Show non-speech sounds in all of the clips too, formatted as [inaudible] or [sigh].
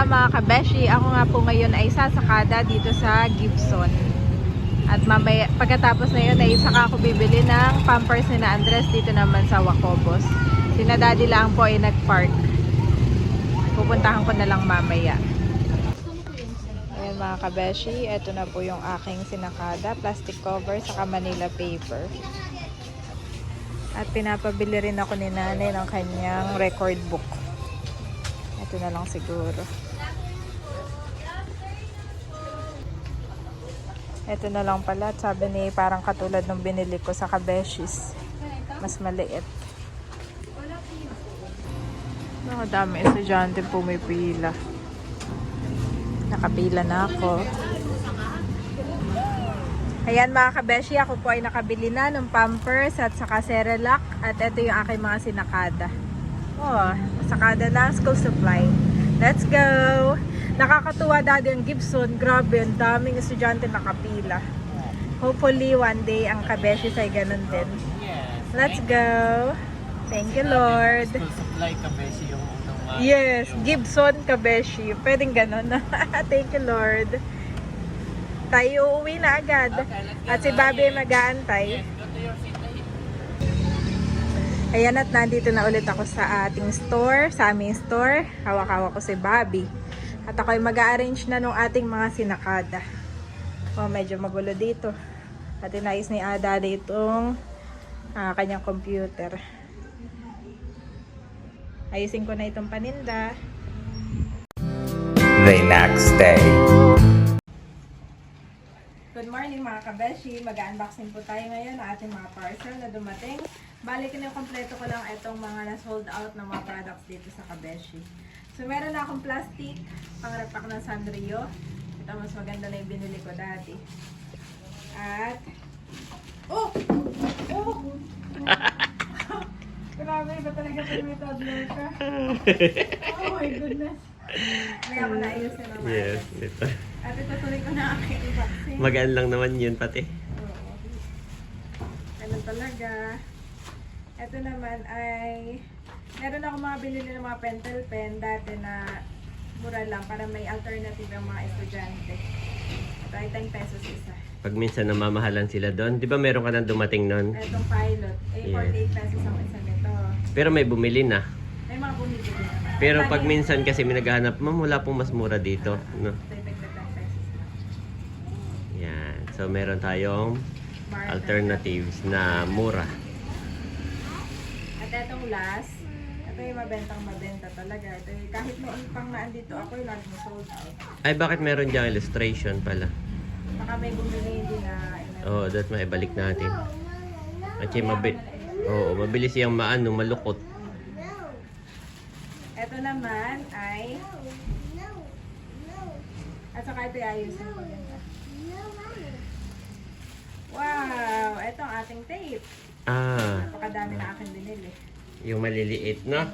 pala mga kabeshi, ako nga po ngayon ay sasakada dito sa Gibson. At mamaya, pagkatapos na yun ay saka ako bibili ng pampers ni na Andres dito naman sa Wacobos. Sina daddy lang po ay nag-park. Pupuntahan ko na lang mamaya. Ayan mga kabeshi, ito na po yung aking sinakada. Plastic cover saka Manila paper. At pinapabili rin ako ni nanay ng kanyang record book. Ito na lang siguro. Ito na lang pala. Sabi ni parang katulad ng binili ko sa Kabeshis. Mas maliit. Ang dami estudyante pumipila. Nakapila na ako. Ayan mga kabeshi, ako po ay nakabili na ng Pampers at saka Cerelac at ito yung aking mga sinakada. Oh, sakada na school supply. Let's go! Nakakatuwa dati ang Gibson. Grabe, ang daming estudyante nakapila. Hopefully, one day ang kabeshi ay ganun din. Let's go! Thank you, Lord. School supply ka beshi yung Yes, Gibson Kabeshi. Pwedeng ganun. [laughs] Thank you, Lord. Tayo uuwi na agad. At si. Bobby ay mag-aantay. Ayan at nandito na ulit ako sa ating store, sa aming store. Hawak-hawak ko si Bobby. At ako ay mag-arrange na ng ating mga sinakada. Oh, medyo magulo dito. At inayos ni Ada ditong ah, kanyang computer. Ayusin ko na itong paninda. The next day. Good morning mga kabeshi. Mag-unboxing po tayo ngayon ng ating mga parcel na dumating. Balik na yung kompleto ko lang itong mga na-sold out ng mga products dito sa kabeshi. So meron na akong plastic, pang repack ng Sanrio. Ito mas maganda na yung binili ko dati. At, oh! Oh! [laughs] Grabe, ba talaga pag may toddler ka? Oh my goodness. May ako naayusin naman. Yes, ito. At itutuloy ko na aking unboxing. Magaan lang naman yun pati. Oo. Ganun talaga. Ito naman ay meron ako mga binili ng mga pentel pen dati na mura lang para may alternative ang mga estudyante. Ito ay 10 pesos isa. Pag minsan namamahalan sila doon, di ba meron ka nang dumating noon? Itong pilot, eh Yeah. 48 pesos ang isa nito. Pero may bumili na. May mga bumibili naman. Pero pag minsan kasi may naghahanap, ma'am, wala pong mas mura dito. No? ito ay tagda 10 pesos lang. Yan. So meron tayong Bar- alternatives na mura. At itong last, ito yung mabentang mabenta talaga. Ito yung, kahit noon pang naandito ako, yung lagi sold out. Ay, bakit meron diyang illustration pala? Baka may bumili hindi na Oo, oh, that maibalik natin. At yung mabi Oo, mabilis siyang maano, malukot. Ito naman ay at saka ito yung ayusin ko din. Wow! Ito ang ating tape. Ah, Napakadami na. Yung maliliit, no?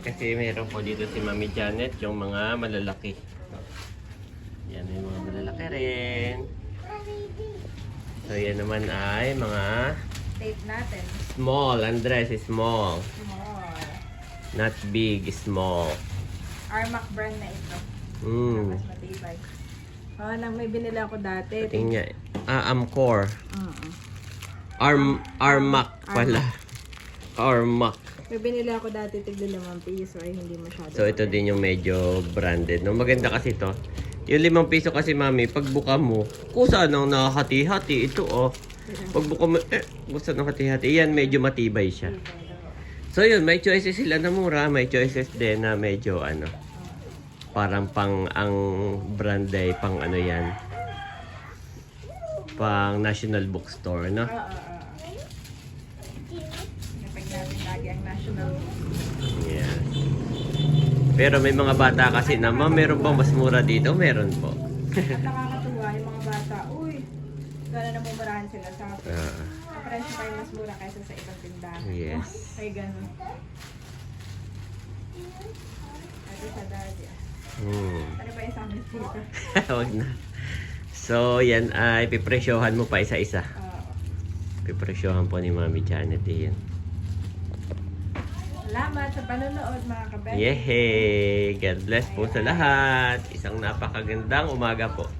Kasi meron po dito si Mami Janet, yung mga malalaki. Yan, yung mga malalaki rin. So, yan naman ay mga Tape natin. small. Andres, small. Small. Not big, small. Armac brand na ito. Mm. Mas matibay. Oh, nang may binili ako dati. Tingnan. Ah, Amcor. Mm-mm. Arm, Armac pala. Armac. May binili ako dati tigla limang piso ay hindi masyado. So, ito din yung medyo branded. No? Maganda kasi to. Yung limang piso kasi, mami, pag buka mo, kusa nang nakahati-hati. Ito, oh. Pag buka mo, eh, kusa nang hati-hati. Yan, medyo matibay siya. So, yun, may choices sila na mura. May choices din na medyo, ano, parang pang, ang brand ay pang ano yan. Pang National Bookstore, no? Oo, oo, oo. Napag natin lagi ang national. Yes. Pero may mga bata kasi na, ma'am, meron bang mas mura dito? Meron po. At nakakatuwa yung mga bata, uy, gano'n na mumurahan sila sa Ang presyo pa yung mas mura kaysa sa ibang tindahan. yes. Ay, gano'n. Ito sa daddy. ah. Hmm. Ano ba yung sa amin dito? Wag na. So, yan ay pipresyohan mo pa isa-isa. Oo. Pipresyohan po ni Mami Janet yan. Salamat sa panonood mga kabeshi. Yehey! God bless po sa lahat. Isang napakagandang umaga po.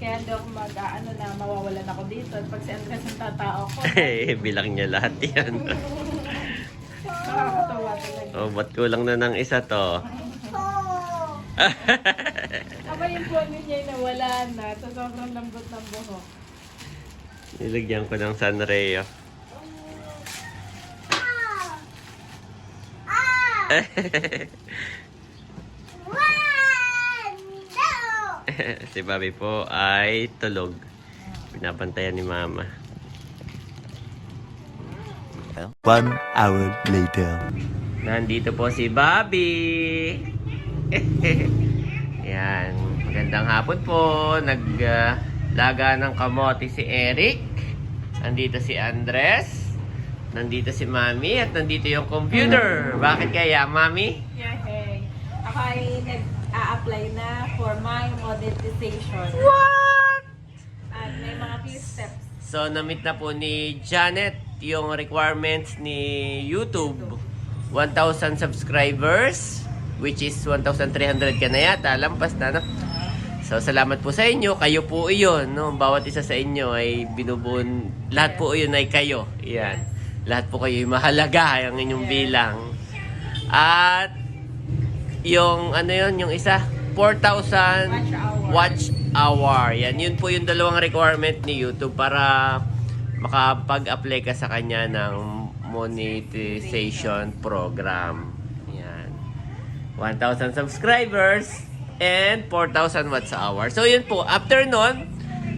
Kaya hindi ako mag, ah, ano na, mawawalan ako dito. At pag si Andres ang tatao ko, [laughs] Bilang niya lahat yan. nakakatawa talaga. oh, ba't kulang na ng isa to? [laughs] Aba yung puno niya ay nawala na. Sa sobrang lambot ng buhok. Nilagyan ko ng Sanreo. [laughs] [laughs] si Bobby po ay tulog. Pinapantayan ni Mama. One hour later. Nandito po si Bobby. [laughs] Yan. Magandang hapon po. Naglaga ng kamote si Eric. Nandito si Andres. Nandito si Mami. At nandito yung computer. Bakit kaya, Mami? Yay! Ako ay nag-a-apply na for my monetization. What? At may mga few steps. So, na-meet na po ni Janet yung requirements ni YouTube. 1,000 subscribers, which is 1,300 ka na yata. Lampas na, no? So, salamat po sa inyo. Kayo po iyon, no? Bawat isa sa inyo ay binubuon. Lahat po iyon ay kayo. Yan. Lahat po kayo ay mahalaga ang inyong bilang. At, yung, ano yun, yung isa, 4,000 Watch hour. watch hour. Yan, yun po yung dalawang requirement ni YouTube para makapag-apply ka sa kanya ng monetization program. Yan. 1,000 subscribers and 4,000 watts hour. So yun po, after nun,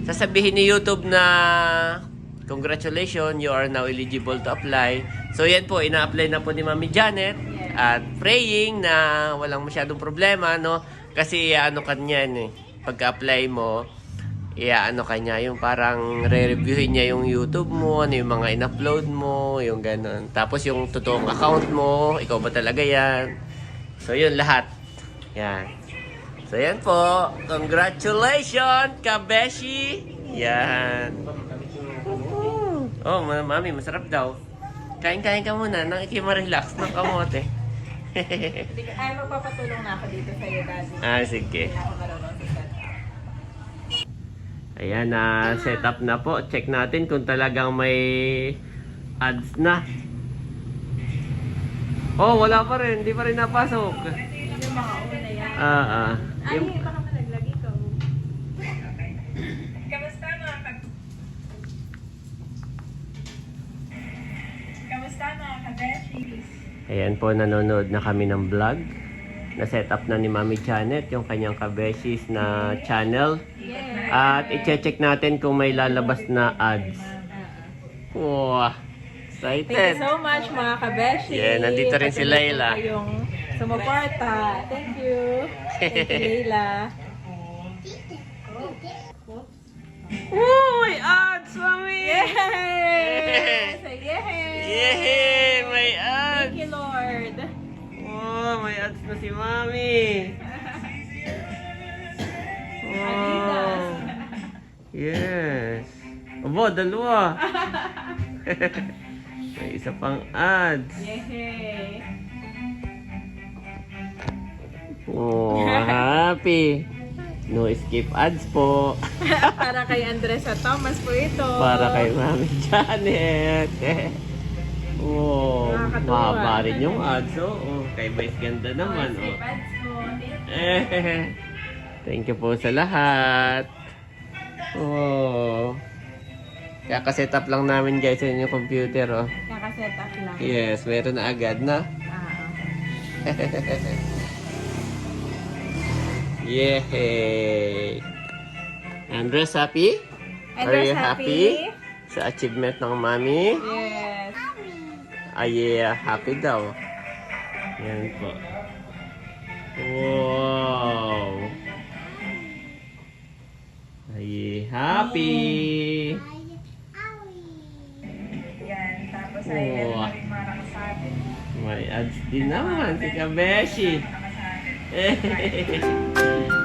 sasabihin ni YouTube na congratulations, you are now eligible to apply. So yan po, ina-apply na po ni Mami Janet at praying na walang masyadong problema, no? Kasi ano kanyan eh, pagka-apply mo, iya ano kanya yung parang re-reviewin niya yung YouTube mo, ano yung mga in-upload mo, yung ganun. Tapos yung totoong account mo, ikaw ba talaga yan? So yun lahat. Yan. So yan po. Congratulations, Kabeshi! Yan. Oh, ma- mami, masarap daw. Kain-kain ka muna, nakikima-relax ng kamote. Ay, magpapatulong na ako dito sa iyo, Daddy. ah, sige. Hindi na ako marunong sa setup. Ayan na, set up na po. Check natin kung talagang may ads na. Oh, wala pa rin. Hindi pa rin napasok. Yung mga una yan. Ah, ah. Ay, Yung, baka malaglag ikaw. Kamusta mga kag... Kamusta mga kabeshis? Ayan po, nanonood na kami ng vlog. Na-set up na ni Mami Janet yung kanyang kabeshis na channel. At i-check natin kung may lalabas na ads. Wow! Thank you Excited! so much mga kabeshi. Yeah, nandito rin si Layla. kayong sumuporta. Thank you. Thank you, [laughs] Layla. Oh, may ads, Mami! Yay! Yay! Yay! May ads na si Mami! Adidas. Yes. Abo, dalawa. [laughs] May isa pang ads. Yay! Oh, happy. No skip ads po. [laughs] Para kay Andres at Thomas po ito. Para kay Mami Janet. [laughs] oh, mahaba rin yung ads. Oh, oh. kay Vice ganda naman. Oh. Eh, [laughs] Thank you po sa lahat. Oh. Kaka-set up lang namin guys sa inyong computer oh. Kaka-set up lang. Yes, meron na agad na. Ah, [laughs] Yay! Andres, happy? And Are you happy? Sa achievement ng mami? Yes. Ah, yeah, happy daw. Yan po. Wow! Ay, happy! Yan. Tapos ay, meron na rin mga nakasabi. May ads din naman si Kabeshi. Yung [laughs]